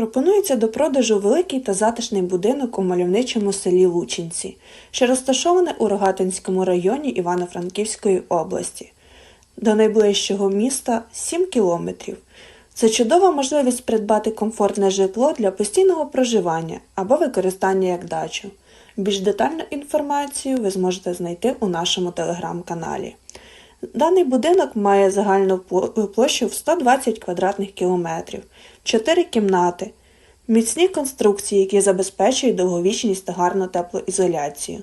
Пропонується до продажу великий та затишний будинок у мальовничому селі Лучинці, що розташоване у Рогатинському районі Івано-Франківської області. До найближчого міста 7 кілометрів. Це чудова можливість придбати комфортне житло для постійного проживання або використання як дачу. Більш детальну інформацію ви зможете знайти у нашому телеграм-каналі. Даний будинок має загальну площу в 120 квадратних кілометрів, 4 кімнати, міцні конструкції, які забезпечують довговічність та гарну теплоізоляцію,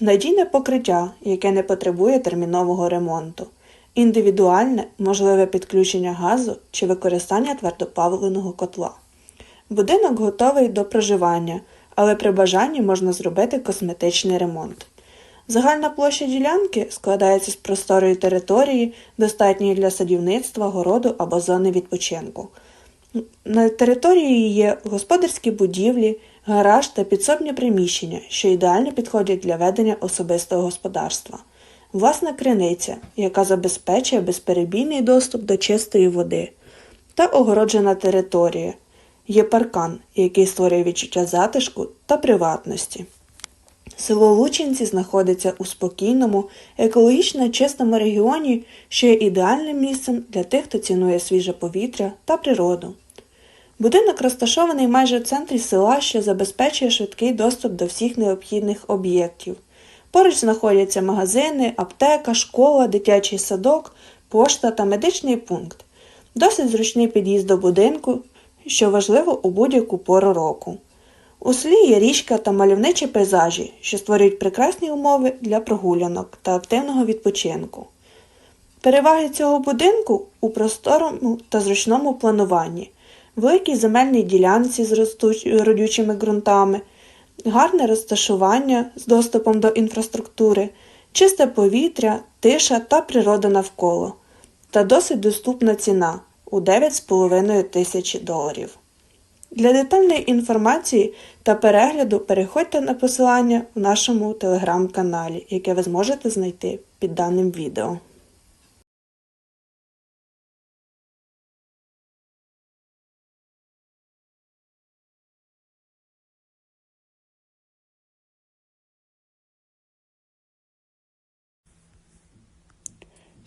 надійне покриття, яке не потребує термінового ремонту, індивідуальне можливе підключення газу чи використання твердопаливного котла. Будинок готовий до проживання, але при бажанні можна зробити косметичний ремонт. Загальна площа ділянки складається з просторої території, достатньої для садівництва, городу або зони відпочинку. На території є господарські будівлі, гараж та підсобні приміщення, що ідеально підходять для ведення особистого господарства. Власна криниця, яка забезпечує безперебійний доступ до чистої води, та огороджена територія. Є паркан, який створює відчуття затишку та приватності. Село Лучинці знаходиться у спокійному, екологічно чистому регіоні, що є ідеальним місцем для тих, хто цінує свіже повітря та природу. Будинок розташований майже в центрі села, що забезпечує швидкий доступ до всіх необхідних об'єктів. Поруч знаходяться магазини, аптека, школа, дитячий садок, пошта та медичний пункт. Досить зручний під'їзд до будинку, що важливо у будь-яку пору року. У селі є річка та мальовничі пейзажі, що створюють прекрасні умови для прогулянок та активного відпочинку. Переваги цього будинку у просторому та зручному плануванні, великій земельній ділянці з родючими ґрунтами, гарне розташування з доступом до інфраструктури, чисте повітря, тиша та природа навколо, та досить доступна ціна у 9,5 тисячі доларів. Для детальної інформації та перегляду переходьте на посилання в нашому телеграм-каналі, яке ви зможете знайти під даним відео.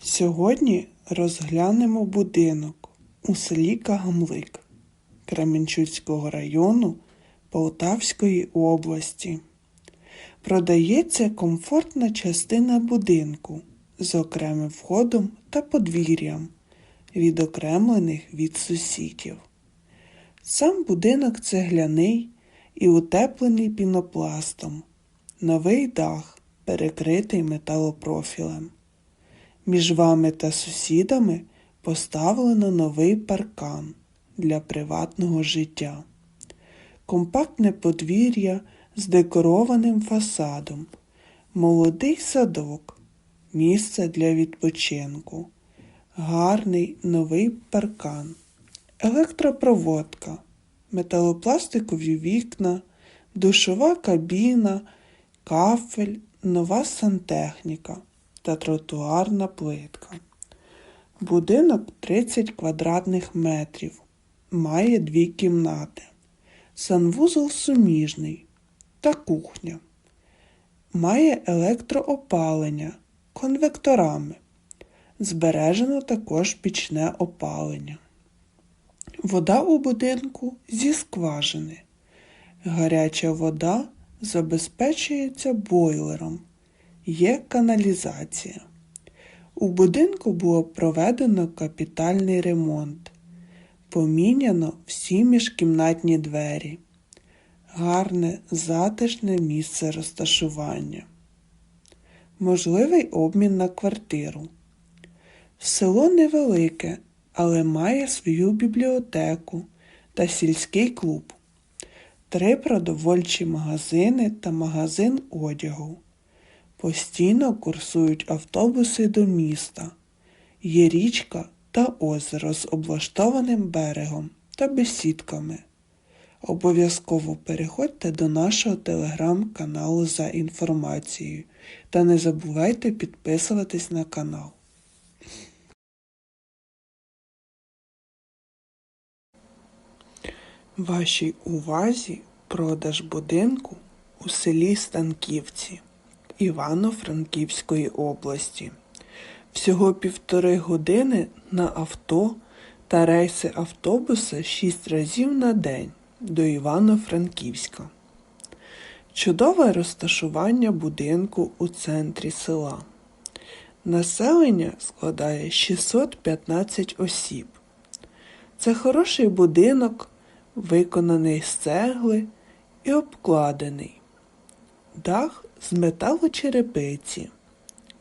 Сьогодні розглянемо будинок у селі Кагамлик Кременчуцького району Полтавської області. Продається комфортна частина будинку з окремим входом та подвір'ям, відокремлених від сусідів. Сам будинок цегляний і утеплений пінопластом, новий дах перекритий металопрофілем. Між вами та сусідами поставлено новий паркан для приватного життя, компактне подвір'я з декорованим фасадом, молодий садок, місце для відпочинку, гарний новий паркан, електропроводка, металопластикові вікна, душова кабіна, кафель, нова сантехніка та тротуарна плитка. Будинок 30 квадратних метрів, має дві кімнати, санвузол суміжний та кухня. Має електроопалення конвекторами. Збережено також пічне опалення. Вода у будинку зі скважини. Гаряча вода забезпечується бойлером. Є каналізація. У будинку було проведено капітальний ремонт. Поміняно всі міжкімнатні двері. Гарне затишне місце розташування. Можливий обмін на квартиру. Село невелике, але має свою бібліотеку та сільський клуб, три продовольчі магазини та магазин одягу. Постійно курсують автобуси до міста. Є річка та озеро з облаштованим берегом та бесідками. Обов'язково переходьте до нашого телеграм-каналу за інформацією та не забувайте підписуватись на канал. Вашій увазі продаж будинку у селі Станківці Івано-Франківської області. Всього півтори години на авто та рейси автобуса шість разів на день до Івано-Франківська. Чудове розташування будинку у центрі села. Населення складає 615 осіб. Це хороший будинок, виконаний з цегли і обкладений. Дах з металочерепиці,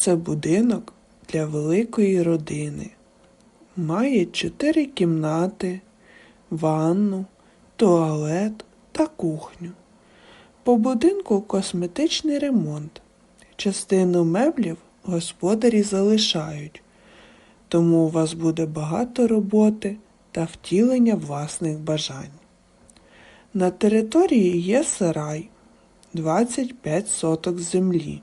Це будинок для великої родини. Має чотири кімнати, ванну, туалет та кухню. По будинку косметичний ремонт. Частину меблів господарі залишають, тому у вас буде багато роботи та втілення власних бажань. На території є сарай 25 соток землі.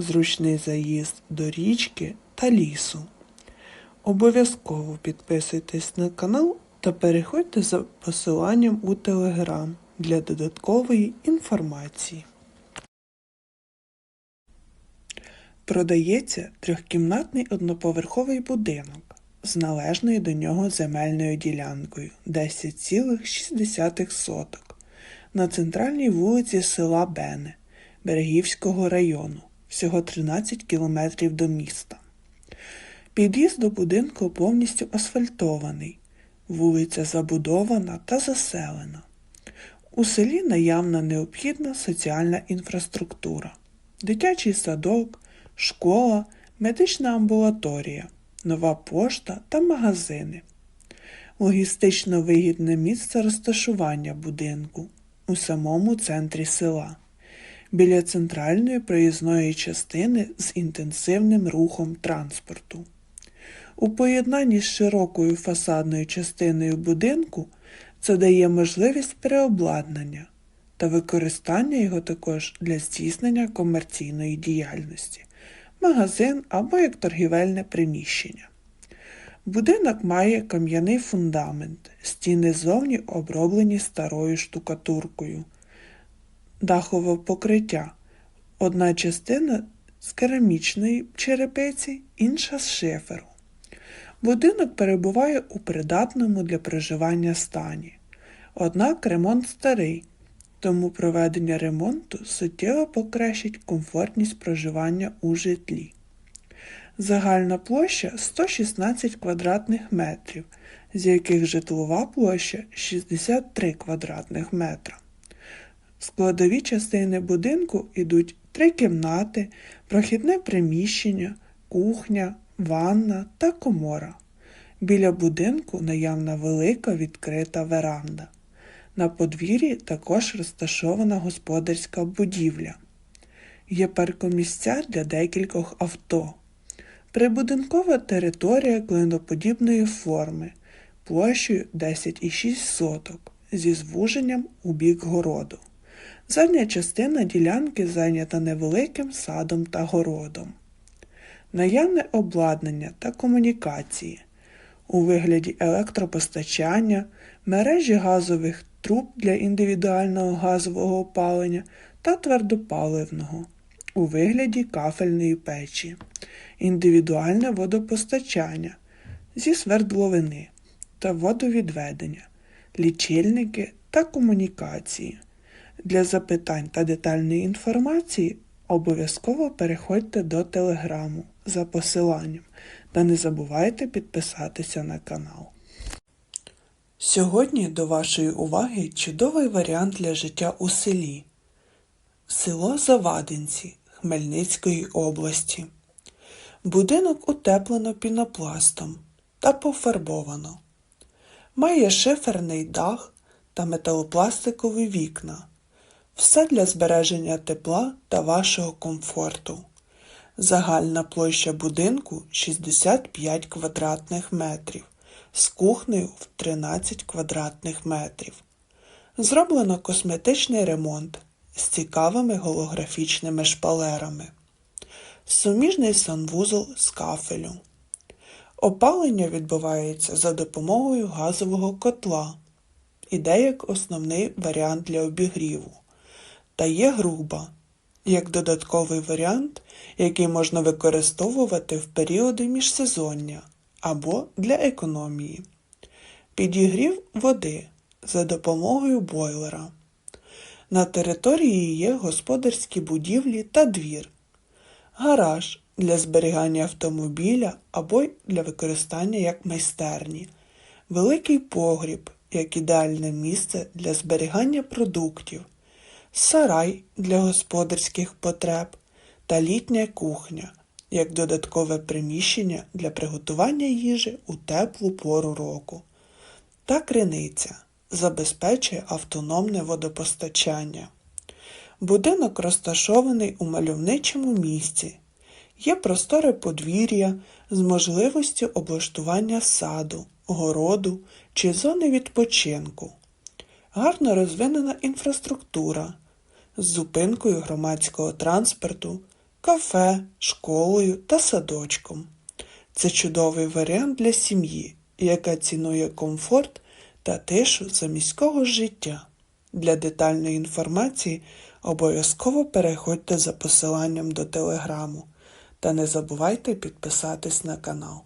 зручний заїзд до річки та лісу. Обов'язково підписуйтесь на канал та переходьте за посиланням у телеграм для додаткової інформації. Продається трьохкімнатний одноповерховий будинок з належною до нього земельною ділянкою 10,6 соток на центральній вулиці села Бене Берегівського району, всього 13 кілометрів до міста. Під'їзд до будинку повністю асфальтований, вулиця забудована та заселена. У селі наявна необхідна соціальна інфраструктура, дитячий садок, школа, медична амбулаторія, нова пошта та магазини. Логістично вигідне місце розташування будинку у самому центрі села, біля центральної проїзної частини з інтенсивним рухом транспорту. У поєднанні з широкою фасадною частиною будинку це дає можливість переобладнання та використання його також для здійснення комерційної діяльності, магазин або як торгівельне приміщення. Будинок має кам'яний фундамент, стіни зовні оброблені старою штукатуркою, дахове покриття. Одна частина з керамічної черепиці, інша з шиферу. Будинок перебуває у придатному для проживання стані. Однак ремонт старий, тому проведення ремонту суттєво покращить комфортність проживання у житлі. Загальна площа 116 квадратних метрів, з яких житлова площа 63 квадратних метра. Складові частини будинку йдуть три кімнати, прохідне приміщення, кухня, ванна та комора. Біля будинку наявна велика відкрита веранда. На подвір'ї також розташована господарська будівля. Є паркомісця для декількох авто. Прибудинкова територія клиноподібної форми площею 10,6 соток зі звуженням у бік городу. Задня частина ділянки зайнята невеликим садом та городом. Наявне обладнання та комунікації у вигляді електропостачання, мережі газових труб для індивідуального газового опалення та твердопаливного у вигляді кафельної печі, індивідуальне водопостачання зі свердловини та водовідведення, лічильники та комунікації. Для запитань та детальної інформації обов'язково переходьте до телеграму за посиланням та не забувайте підписатися на канал. Сьогодні до вашої уваги чудовий варіант для життя у селі. Село Завадинці Хмельницької області. Будинок утеплено пінопластом та пофарбовано. Має шиферний дах та металопластикові вікна. Все для збереження тепла та вашого комфорту. Загальна площа будинку 65 квадратних метрів з кухнею в 13 квадратних метрів. Зроблено косметичний ремонт з цікавими голографічними шпалерами. Суміжний санвузол з кафелю. Опалення відбувається за допомогою газового котла. Іде як основний варіант для обігріву. Та є груба, як додатковий варіант, який можна використовувати в періоди міжсезоння або для економії. Підігрів води за допомогою бойлера. На території є господарські будівлі та двір, гараж для зберігання автомобіля або для використання як майстерні, великий погріб як ідеальне місце для зберігання продуктів, сарай для господарських потреб та літня кухня як додаткове приміщення для приготування їжі у теплу пору року. Та криниця забезпечує автономне водопостачання. Будинок розташований у мальовничому місці. Є просторе подвір'я з можливістю облаштування саду, городу чи зони відпочинку. Гарно розвинена інфраструктура з зупинкою громадського транспорту, кафе, школою та садочком. Це чудовий варіант для сім'ї, яка цінує комфорт та тишу за міського життя. Для детальної інформації обов'язково переходьте за посиланням до телеграму та не забувайте підписатись на канал.